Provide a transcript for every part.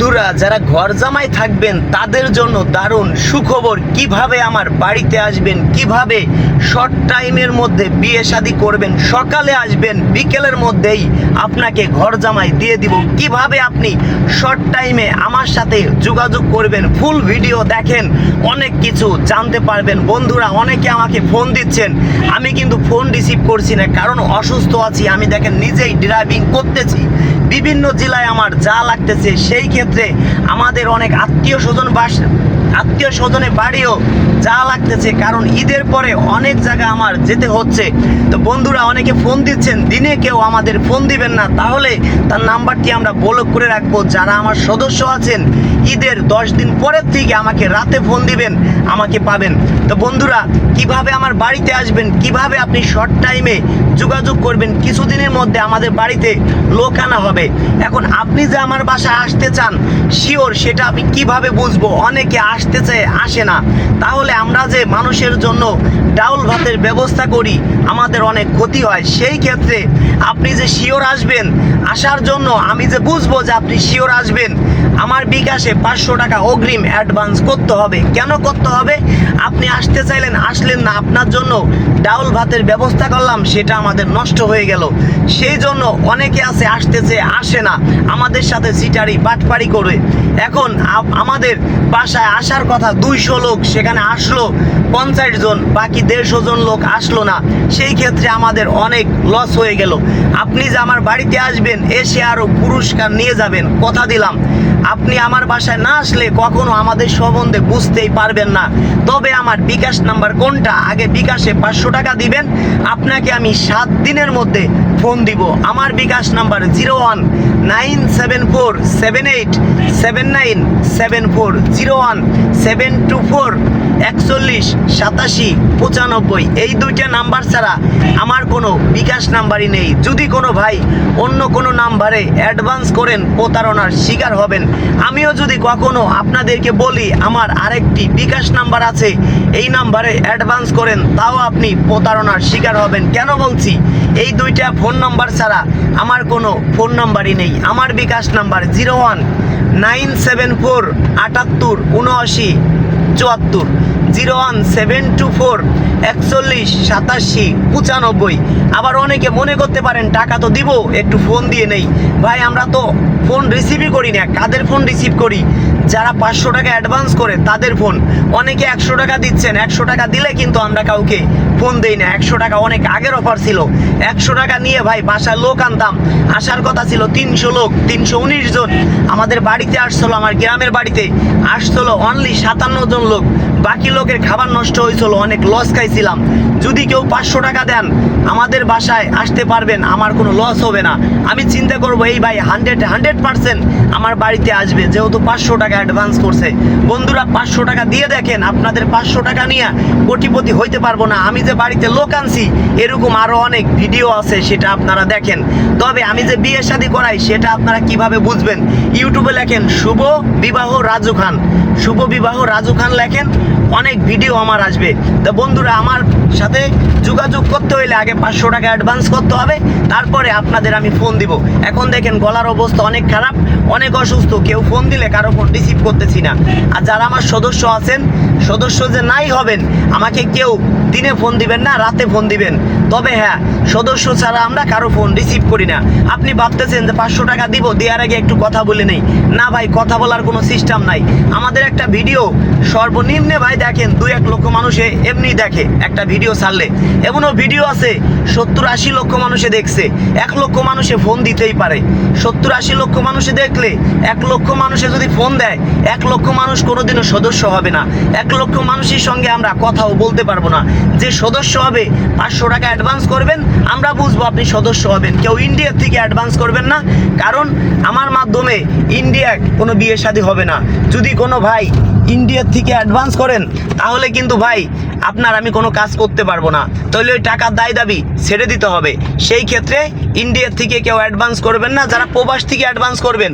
বন্ধুরা, যারা ঘর জামাই থাকবেন, তাদের জন্য দারুণ সুখবর, কীভাবে আমার বাড়িতে আসবেন, কীভাবে শর্ট টাইমের মধ্যে বিয়ে শাদী করবেন, সকালে আসবেন, বিকেলের মধ্যেই আপনাকে ঘর জামাই দিয়ে দিব। কীভাবে আপনি শর্ট টাইমে আমার সাথে যোগাযোগ করবেন ফুল ভিডিও দেখেন, অনেক কিছু জানতে পারবেন। বন্ধুরা, অনেকে আমাকে ফোন দিচ্ছেন, আমি কিন্তু ফোন রিসিভ করছি না, কারণ অসুস্থ আছি, আমি দেখেন নিজেই ড্রাইভিং করতেছি। বিভিন্ন জেলায় আমার যা লাগতেছে সেই ক্ষেত্রে আমাদের অনেক আত্মীয় স্বজন বাস আত্মীয় স্বজনের বাড়িও যা লাগতেছে, কারণ ঈদের পরে অনেক জায়গা আমার যেতে হচ্ছে। তো বন্ধুরা, অনেকে ফোন দিচ্ছেন, দিনে কেউ আমাদের ফোন দিবেন না। তাহলে তার নাম্বারটি আমরা ব্লক করে রাখব। যারা আমার সদস্য আছেন, ঈদের দশ দিন পরের থেকে আমাকে রাতে ফোন দিবেন, আমাকে পাবেন। তো বন্ধুরা, কীভাবে আমার বাড়িতে আসবেন, কীভাবে আপনি শর্ট টাইমে যোগাযোগ করবেন, কিছুদিনের মধ্যে আমাদের বাড়িতে লোক আনা হবে। এখন আপনি যে আমার বাসায় আসতে চান শিওর সেটা আমি কীভাবে বুঝব? অনেকে আসতে চায় আসে না। তাহলে আমরা যে মানুষের জন্য ডাউল ভাতের ব্যবস্থা করি, আমাদের অনেক ক্ষতি হয়। সেই ক্ষেত্রে আপনি যে শিওর আসবেন, আসার জন্য আমি যে বুঝব যে আপনি শিওর আসবেন আমার বিকাশে পাঁচশো টাকা অগ্রিম অ্যাডভান্স করতে হবে। কেন করতে হবে? আপনি আসতে চাইলেন, আসলেন না, আপনার জন্য ডাউল ভাতের ব্যবস্থা করলাম, সেটা আমাদের নষ্ট হয়ে গেল। সেই জন্য অনেকে আছে, আসতেছে, আসে না। আমাদের সাথে সিটারি বাটপাড়ি করে। এখন আমাদের বাসায় আসার কথা দুইশো লোক, সেখানে আসলো পঞ্চাশ জন, বাকি দেড়শো জন লোক আসলো না। সেই ক্ষেত্রে আমাদের অনেক লস হয়ে গেল। আপনি যে আমার বাড়িতে আসবেন, এসে আরও পুরস্কার নিয়ে যাবেন, কথা দিলাম। আপনি আমার বাসায় না আসলে কখনো আমাদের সম্বন্ধে বুঝতেই পারবেন না। তবে আমার বিকাশ নাম্বার কোনটা? আগে বিকাশে পাঁচশো টাকা দিবেন। আপনাকে আমি সাত দিনের মধ্যে ফোন দিব। আমার bKash number zero one nine seven four seven eight seven nine seven four zero one seven two four. একচল্লিশ, সাতাশি, পঁচানব্বই, এই দুইটা নাম্বার ছাড়া আমার কোনো বিকাশ নাম্বারই নেই। যদি কোনো ভাই অন্য কোনো নাম্বারে অ্যাডভান্স করেন, প্রতারণার শিকার হবেন। আমিও যদি কখনো আপনাদেরকে বলি, আমার আরেকটি বিকাশ নাম্বার আছে, এই নাম্বারে অ্যাডভান্স করেন, তাও আপনি প্রতারণার শিকার হবেন। কেন বলছি? এই দুইটা ফোন নাম্বার ছাড়া আমার কোনো ফোন নাম্বারই নেই। আমার bKash number zero one, nine seven four, আটাত্তর, উনআশি চুয়াত্তর। Zero one seven two four, একচল্লিশ, সাতাশি, পঁচানব্বই। আবার অনেকে মনে করতে পারেন টাকা তো দিব, একটু ফোন দিয়ে নেই। ভাই, আমরা তো ফোন রিসিভই করি না, কাদের ফোন রিসিভ করি? যারা পাঁচশো টাকা অ্যাডভান্স করে, তাদের ফোন অনেকে একশো টাকা দিচ্ছেন, একশো টাকা দিলে কিন্তু আমরা কাউকে ফোন দেই না। একশো টাকা অনেক আগের অফার ছিল। একশো টাকা নিয়ে ভাই বাসার লোক আনতাম। আসার কথা ছিল তিনশো লোক, তিনশো উনিশ জন। আমাদের বাড়িতে আসছিল, আমার গ্রামের বাড়িতে। আসছিল অনলি সাতান্ন জন লোক। বাকি লোকের খাবার নষ্ট হয়েছিল অনেক লস খাইছিলাম। যদি কেউ পাঁচশো টাকা দেন, আমাদের বাসায় আসতে পারবেন, আমার কোনো লস হবে না। আমি চিন্তা করব, এই ভাই হান্ড্রেড হান্ড্রেড পার্সেন্ট আমার বাড়িতে আসবে, যেহেতু পাঁচশো টাকা অ্যাডভান্স করছে। বন্ধুরা, পাঁচশো টাকা দিয়ে দেখেন, আপনাদের পাঁচশো টাকা নিয়ে কোটিপতি হইতে পারব না। আমি যে বাড়িতে লোক আনছি, এরকম আরও অনেক ভিডিও আছে, সেটা আপনারা দেখেন। তবে আমি যে বিয়ে শাদী করাই, সেটা আপনারা কীভাবে বুঝবেন? ইউটিউবে লেখেন, শুভ বিবাহ রাজু খান। শুভ বিবাহ রাজু খান লেখেন অনেক ভিডিও আমার আসবে। তো বন্ধুরা, আমার সাথে যোগাযোগ করতে হইলে আগে পাঁচশো টাকা অ্যাডভান্স করতে হবে, তারপরে আপনাদের আমি ফোন দিব। এখন দেখেন গলার অবস্থা অনেক খারাপ, অনেক অসুস্থ, কেউ ফোন দিলে কারও ফোন রিসিভ করতেছি না। আর যারা আমার সদস্য আছেন, সদস্য যে নাই হবেন, আমাকে কেউ দিনে ফোন দিবেন না, রাতে ফোন দিবেন। তবে হ্যাঁ সদস্য ছাড়া আমরা কারও ফোন রিসিভ করি না। আপনি ভাবতেছেন যে পাঁচশো টাকা দিব, দেওয়ার আগে একটু কথা বলে নেই। না ভাই, কথা বলার কোনো সিস্টেম নাই। আমাদের একটা ভিডিও সর্বনিম্নে ভাই দেখেন, দুই এক লক্ষ মানুষে এমনি দেখে একটা ভিডিও ছাড়লে। এমনও ভিডিও আছে, সত্তর আশি লক্ষ মানুষে দেখছে। এক লক্ষ মানুষে ফোন দিতেই পারে। সত্তর আশি লক্ষ মানুষে দেখলে, এক লক্ষ মানুষে যদি ফোন দেয়, এক লক্ষ মানুষ কোনোদিনও সদস্য হবে না। এক লক্ষ মানুষের সঙ্গে আমরা কথাও বলতে পারব না। যে সদস্য হবে, পাঁচশো টাকা অ্যাডভান্স করবেন, আমরা বুঝব আপনি সদস্য হবেন। কেউ ইন্ডিয়ার থেকে অ্যাডভান্স করবেন না, কারণ আমার মাধ্যমে ইন্ডিয়ার কোনো বিয়ে শাদী হবে না। যদি কোনো ভাই ইন্ডিয়ার থেকে অ্যাডভান্স করেন, তাহলে কিন্তু ভাই, আপনার আমি কোনো কাজ করতে পারব না। তাহলে ওই টাকার দায় দাবি ছেড়ে দিতে হবে। সেই ক্ষেত্রে ইন্ডিয়ার থেকে কেউ অ্যাডভান্স করবেন না, যারা প্রবাস থেকে অ্যাডভান্স করবেন,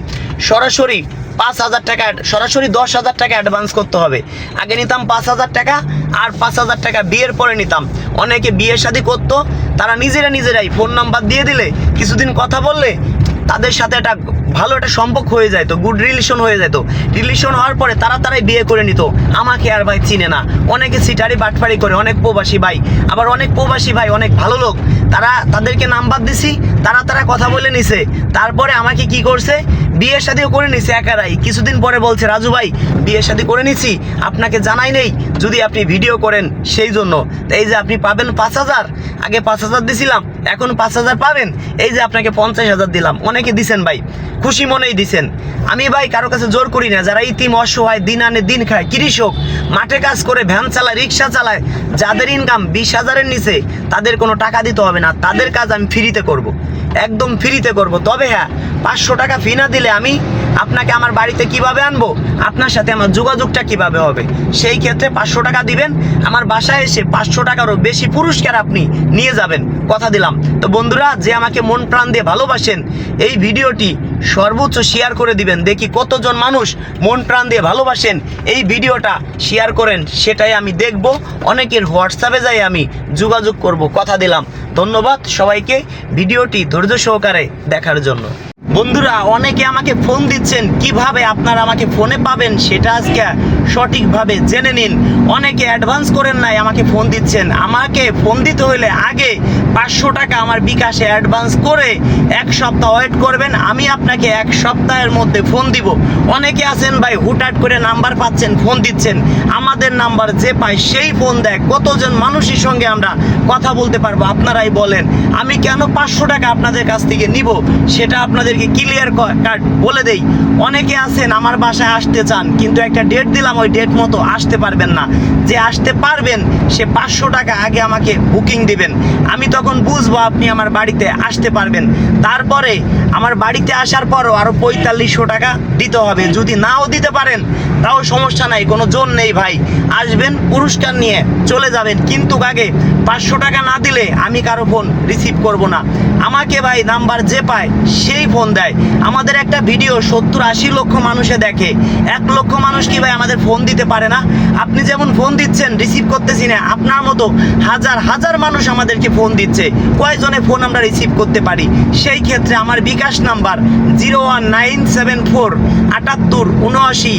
সরাসরি পাঁচ হাজার টাকা সরাসরি দশ হাজার টাকা অ্যাডভান্স করতে হবে। আগে নিতাম পাঁচ হাজার টাকা, আর পাঁচ হাজার টাকা বিয়ের পরে নিতাম। অনেকে বিয়ে শাদি করতো, তারা নিজেরা নিজেরাই ফোন নাম্বার দিয়ে দিলে, কিছুদিন কথা বললে, তাদের সাথে একটা ভালো একটা সম্পর্ক হয়ে যায় তো গুড রিলেশন হয়ে যেত রিলেশন হওয়ার পরে তারা তারাই বিয়ে করে নিত। আমাকে আর ভাই চিনে না। অনেকে সিটারি বাটফারি করে, অনেক প্রবাসী ভাই। আবার অনেক প্রবাসী ভাই, অনেক ভালো লোক। তারা তাদেরকে নাম্বার দিছি, তারা তারা কথা বলে নিছে। তারপরে আমাকে কি করছে? বিয়ের শাদিও করে নিছে একারাই কিছুদিন পরে বলছে, রাজু ভাই, বিয়ের শাদি করে নিছি। আপনাকে জানাই নেই। যদি আপনি ভিডিও করেন, সেই জন্য। এই যে আপনি পাবেন পাঁচ হাজার। আগে পাঁচ হাজার দিছিলাম, এখন পাঁচ হাজার পাবেন। এই যে আপনাকে পঞ্চাশ হাজার দিলাম। অনেকে দিছেন ভাই। খুশি মনেই দিছেন আমি ভাই কারও কাছে জোর করি না, যারা ইতিম, অসহায়, দিন আনে দিন খায়, কৃষক, মাঠে কাজ করে, ভ্যান চালায়, রিক্সা চালায়, যাদের ইনকাম বিশ হাজারের নিচে, তাদের কোনো টাকা দিতে হবে না, তাদের কাজ আমি ফ্রিতে করব। একদম ফ্রিতে করব তবে হ্যাঁ পাঁচশো টাকা ফি না দিলে আমি আপনাকে আমার বাড়িতে কীভাবে আনব? আপনার সাথে আমার যোগাযোগটা কীভাবে হবে? সেই ক্ষেত্রে পাঁচশো টাকা দিবেন। আমার বাসায় এসে পাঁচশো টাকারও বেশি পুরস্কার আপনি নিয়ে যাবেন। কথা দিলাম। তো বন্ধুরা, যে আমাকে মন প্রাণ দিয়ে ভালোবাসেন, এই ভিডিওটি সর্বোচ্চ শেয়ার করে দিবেন। দেখি কতজন মানুষ মন প্রাণ দিয়ে ভালোবাসেন। এই ভিডিওটা শেয়ার করেন, সেটাই আমি দেখব। অনেকের হোয়াটসঅ্যাপে যাই আমি যোগাযোগ করব। কথা দিলাম। ধন্যবাদ সবাইকে ভিডিওটি ধৈর্য সহকারে দেখার জন্য। বন্ধুরা অনেকে আমাকে ফোন দিচ্ছেন কীভাবে আপনারা আমাকে ফোনে পাবেন? সেটা আজকে সঠিকভাবে জেনে নিন। অনেকে অ্যাডভান্স করেন নাই, আমাকে ফোন দিচ্ছেন। আমাকে ফোন দিতে হলে আগে পাঁচশো টাকা আমার বিকাশে অ্যাডভান্স করে এক সপ্তাহ ওয়েট করবেন। আমি আপনাকে এক সপ্তাহের মধ্যে ফোন দিব। অনেকে আছেন ভাই, হুটহাট করে নাম্বার পাচ্ছেন ফোন দিচ্ছেন। আমাদের নাম্বার যে পায় সেই ফোন দেয়। কতজন মানুষের সঙ্গে আমরা কথা বলতে পারব? আপনারাই বলেন। আমি কেন পাঁচশো টাকা আপনাদের কাছ থেকে নিব? সেটা আপনাদেরকে ক্লিয়ার কাট বলে দেই। অনেকে আছেন, আমার বাসায় আসতে চান, কিন্তু একটা ডেট দিলাম ওই ডেট মতো আসতে পারবেন না। যে আসতে পারবেন, সে পাঁচশো টাকা আগে আমাকে বুকিং দিবেন। আমি তখন বুঝব আপনি আমার বাড়িতে আসতে পারবেন। তারপরে আমার বাড়িতে আসার পরও আরও পঁয়তাল্লিশশো টাকা দিতে হবে। যদি নাও দিতে পারেন, তাও সমস্যা নাই, কোনো জোর নেই ভাই। আসবেন, পুরস্কার নিয়ে চলে যাবেন। কিন্তু আগে পাঁচশো টাকা না দিলে আমি কারও ফোন রিসিভ করব না। আমাকে ভাই নাম্বার যে পায়, সেই ফোন দেয়। আমাদের একটা ভিডিও সত্তর আশি লক্ষ মানুষে দেখে। এক লক্ষ মানুষ কি ভাই আমাদের ফোন দিতে পারে না। আপনি যেমন ফোন দিচ্ছেন রিসিভ করতেছি না, আপনার মতো হাজার হাজার মানুষ আমাদেরকে ফোন দিচ্ছে। কয়জনে ফোন আমরা রিসিভ করতে পারি? সেই ক্ষেত্রে আমার bKash number zero one nine seven four আটাত্তর উনআশি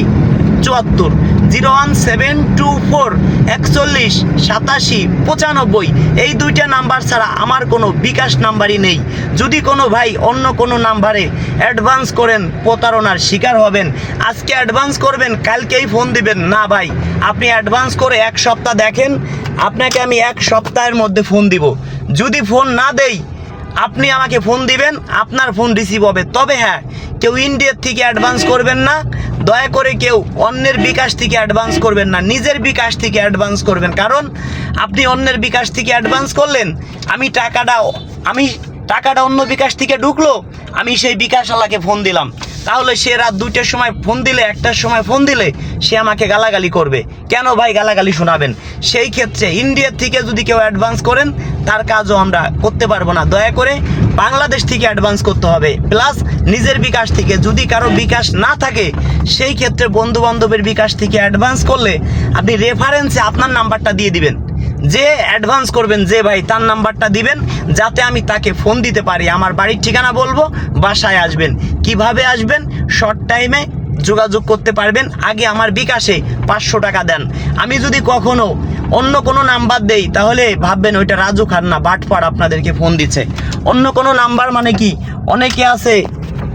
চুয়াত্তর, zero one seven two four, একচল্লিশ, সাতাশি, পঁচানব্বই, এই দুইটা নাম্বার ছাড়া আমার কোনো বিকাশ নাম্বারই নেই। যদি কোনো ভাই অন্য কোনো নাম্বারে অ্যাডভান্স করেন, প্রতারণার শিকার হবেন। আজকে অ্যাডভান্স করবেন, কালকেই ফোন দিবেন। না ভাই, আপনি অ্যাডভান্স করে এক সপ্তাহ দেখেন, আপনাকে আমি এক সপ্তাহের মধ্যে ফোন দিব। যদি ফোন না দেই আপনি আমাকে ফোন দিবেন, আপনার ফোন রিসিভ হবে। তবে হ্যাঁ কেউ ইন্ডিয়ার থেকে অ্যাডভান্স করবেন না, দয়া করে কেউ অন্যের বিকাশ থেকে অ্যাডভান্স করবেন না, নিজের বিকাশ থেকে অ্যাডভান্স করবেন। কারণ আপনি অন্যের বিকাশ থেকে অ্যাডভান্স করলেন, আমি টাকাটা, আমি টাকাটা অন্য বিকাশ থেকে ঢুকলো, আমি সেই বিকাশওয়ালাকে ফোন দিলাম। তাহলে সে রাত দুইটার সময় ফোন দিলে, একটার সময় ফোন দিলে, সে আমাকে গালাগালি করবে। কেন ভাই গালাগালি শোনাবেন? সেই ক্ষেত্রে ইন্ডিয়ার থেকে যদি কেউ অ্যাডভান্স করেন, তার কাজও আমরা করতে পারব না। দয়া করে বাংলাদেশ থেকে অ্যাডভান্স করতে হবে। প্লাস নিজের বিকাশ থেকে যদি কারও বিকাশ না থাকে, সেই ক্ষেত্রে বন্ধু বান্ধবের বিকাশ থেকে অ্যাডভান্স করলে আপনি রেফারেন্সে আপনার নাম্বারটা দিয়ে দিবেন। যে অ্যাডভান্স করবেন, যে ভাই তার নাম্বারটা দিবেন, যাতে আমি তাকে ফোন দিতে পারি। আমার বাড়ির ঠিকানা বলব, বাসায় আসবেন। কীভাবে আসবেন? শর্ট টাইমে যোগাযোগ করতে পারবেন। আগে আমার বিকাশে পাঁচশো টাকা দেন। আমি যদি কখনো অন্য কোনো নাম্বার দেই, তাহলে ভাববেন ওইটা রাজু খান না বাটপাড় আপনাদেরকে ফোন দিচ্ছে। অন্য কোনো নাম্বার মানে কি? অনেকে আছে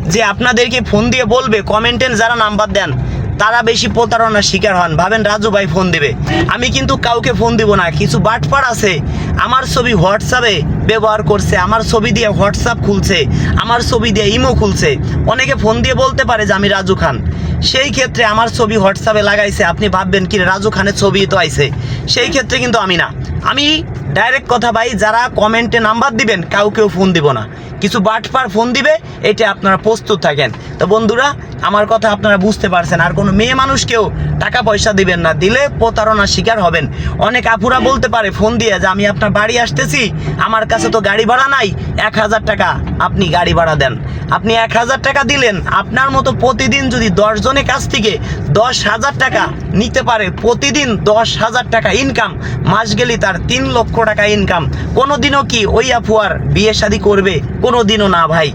যে আপনাদেরকে ফোন দিয়ে বলবে কমেন্টে যারা নাম্বার দেন তারা বেশি প্রতারণার শিকার হন। ভাবেন রাজু ভাই ফোন দিবে। আমি কিন্তু কাউকে ফোন দিব না। কিছু বাটপার আছে। আমার ছবি হোয়াটসঅ্যাপে ব্যবহার করছে। আমার ছবি দিয়ে হোয়াটসঅ্যাপ খুলছে। আমার ছবি দিয়ে ইমো খুলছে। অনেকে ফোন দিয়ে বলতে পারে যে আমি রাজু খান। সেই ক্ষেত্রে আমার ছবি হোয়াটসঅ্যাপে লাগাইছে। আপনি ভাববেন কি রাজু খানের ছবি তো আইছে। সেই ক্ষেত্রে কিন্তু আমি না। আমি ডাইরেক্ট কথা ভাই, যারা কমেন্টে নাম্বার দিবেন, কাউকেও ফোন দিব না। কিছু বাটপার ফোন দিবে, এটা আপনারা প্রস্তুত থাকেন। তো বন্ধুরা, আমার কথা আপনারা বুঝতে পারছেন, আর কোনো মেয়ে মানুষকেও টাকা পয়সা দিবেন না, দিলে প্রতারণার শিকার হবেন। অনেক আপুরা বলতে পারে ফোন দিয়ে যে, আমি আপনার বাড়ি আসতেছি, আমার কাছে তো গাড়ি ভাড়া নাই, এক হাজার টাকা আপনি গাড়ি ভাড়া দেন। আপনি এক হাজার টাকা দিলেন, আপনার মতো প্রতিদিন যদি দশ জনের কাছ থেকে দশ হাজার টাকা নিতে পারে, প্রতিদিন দশ হাজার টাকা ইনকাম মাস গেলে তার তিন লক্ষ টাকা ইনকাম কোনো দিনও কি ওই আফুয়ার বিয়ে শাদি করবে? কোনো দিনও না ভাই।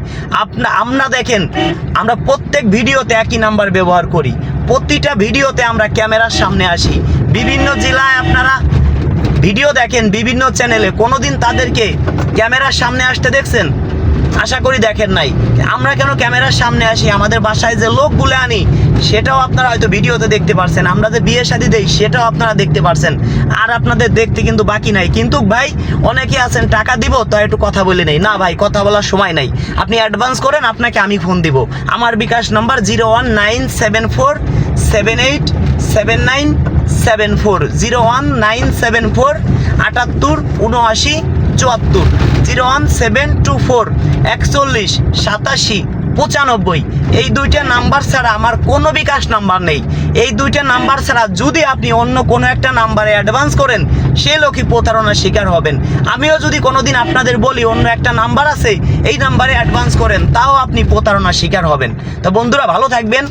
আপনা আমরা দেখেন, আমরা প্রত্যেক ভিডিওতে একই নাম্বার ব্যবহার করি। প্রতিটা ভিডিওতে আমরা ক্যামেরার সামনে আসি। বিভিন্ন জেলায় আপনারা ভিডিও দেখেন, বিভিন্ন চ্যানেলে কোনোদিন তাদেরকে ক্যামেরার সামনে আসতে দেখছেন? আশা করি দেখেন নাই। আমরা কেন ক্যামেরার সামনে আসি? আমাদের বাসায় যে লোকগুলো আনি, সেটাও আপনারা হয়তো ভিডিওতে দেখতে পারছেন। আমরা যে বিয়ে শাদি দেই, সেটাও আপনারা দেখতে পারছেন। আর আপনাদের দেখতে কিন্তু বাকি নাই। কিন্তু ভাই, অনেকে আছেন, টাকা দিব, তো একটু কথা বলে নেই। না ভাই, কথা বলার সময় নাই। আপনি অ্যাডভান্স করেন, আপনাকে আমি ফোন দিব। আমার bKash number zero one nine seven four seven eight seven nine seven four zero one nine seven four আটাত্তর, উনআশি চুয়াত্তর zero one seven two four একচল্লিশ, সাতাশি, পঁচানব্বই। এই দুইটা নাম্বার ছাড়া আমার কোনো বিকাশ নাম্বার নেই। এই দুইটা নাম্বার ছাড়া যদি আপনি অন্য কোনো একটা নাম্বারে অ্যাডভান্স করেন, সে লোকই প্রতারণার শিকার হবেন। আমিও যদি কোনোদিন আপনাদের বলি অন্য একটা নাম্বার আছে, এই নাম্বারে অ্যাডভান্স করেন, তাও আপনি প্রতারণার শিকার হবেন। তো বন্ধুরা, ভালো থাকবেন।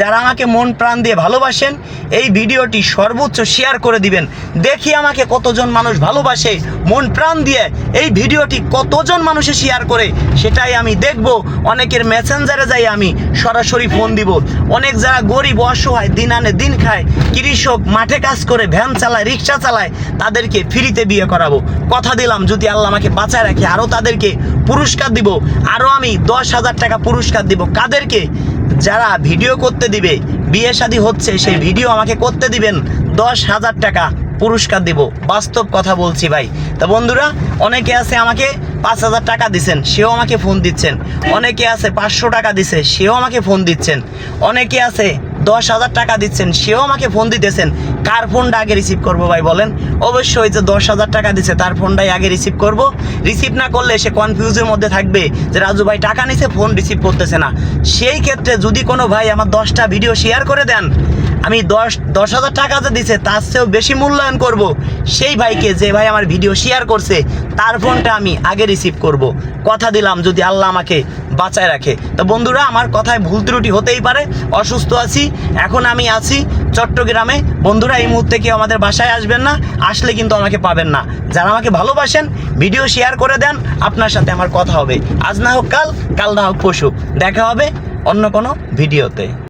যারা আমাকে মন প্রাণ দিয়ে ভালোবাসেন, এই ভিডিওটি সর্বোচ্চ শেয়ার করে দিবেন। দেখি আমাকে কতজন মানুষ ভালোবাসে, মন প্রাণ দিয়ে এই ভিডিওটি কতজন মানুষে শেয়ার করে, সেটাই আমি দেখব। অনেকের মেসেঞ্জারে যাই আমি সরাসরি ফোন দিব। অনেক যারা গরিব, অসহায়, দিন আনে দিন খায়, কৃষক, মাঠে কাজ করে ভ্যান চালায়, রিক্সা চালায়, তাদেরকে ফ্রিতে বিয়ে করাবো। কথা দিলাম, যদি আল্লাহ আমাকে বাঁচায় রাখে আরও তাদেরকে পুরস্কার দিব। আরও আমি দশ হাজার টাকা পুরস্কার দিব। কাদেরকে? যারা ভিডিও করতে দিবে, বিয়ে শাদী হচ্ছে, সেই ভিডিও আমাকে করতে দিবেন দশ হাজার টাকা পুরস্কার দিব। বাস্তব কথা বলছি ভাই। তা বন্ধুরা, অনেকে আছে আমাকে পাঁচ হাজার টাকা দিচ্ছেন সেও আমাকে ফোন দিচ্ছেন। অনেকে আছে পাঁচশো টাকা দিছে, সেও আমাকে ফোন দিচ্ছেন। অনেকে আছে দশ হাজার টাকা দিচ্ছেন, সেও আমাকে ফোন দিতেছেন, কার ফোনটা আগে রিসিভ করব ভাই বলেন? অবশ্যই যে দশ হাজার টাকা দিচ্ছে তার ফোনটাই আগে রিসিভ করব। রিসিভ না করলে সে কনফিউজের মধ্যে থাকবে যে রাজু ভাই টাকা নিছে ফোন রিসিভ করতেছে না। সেই ক্ষেত্রে যদি কোনো ভাই আমার দশটা ভিডিও শেয়ার করে দেন আমি দশ দশ হাজার টাকা যে দিছে, তার চেয়েও বেশি মূল্যায়ন করব। সেই ভাইকে যে ভাই আমার ভিডিও শেয়ার করছে, তার ফোনটা আমি আগে রিসিভ করব। কথা দিলাম যদি আল্লাহ আমাকে বাঁচায় রাখে। তো বন্ধুরা, আমার কথায় ভুল ত্রুটি হতেই পারে, অসুস্থ আছি, এখন আমি আছি চট্টগ্রামে। বন্ধুরা, এই মুহূর্তে কেউ আমাদের বাসায় আসবেন না, আসলে কিন্তু আমাকে পাবেন না। যারা আমাকে ভালোবাসেন, ভিডিও শেয়ার করে দেন, আপনার সাথে আমার কথা হবে। আজ না হোক কাল কাল না হোক পশু দেখা হবে অন্য কোনো ভিডিওতে।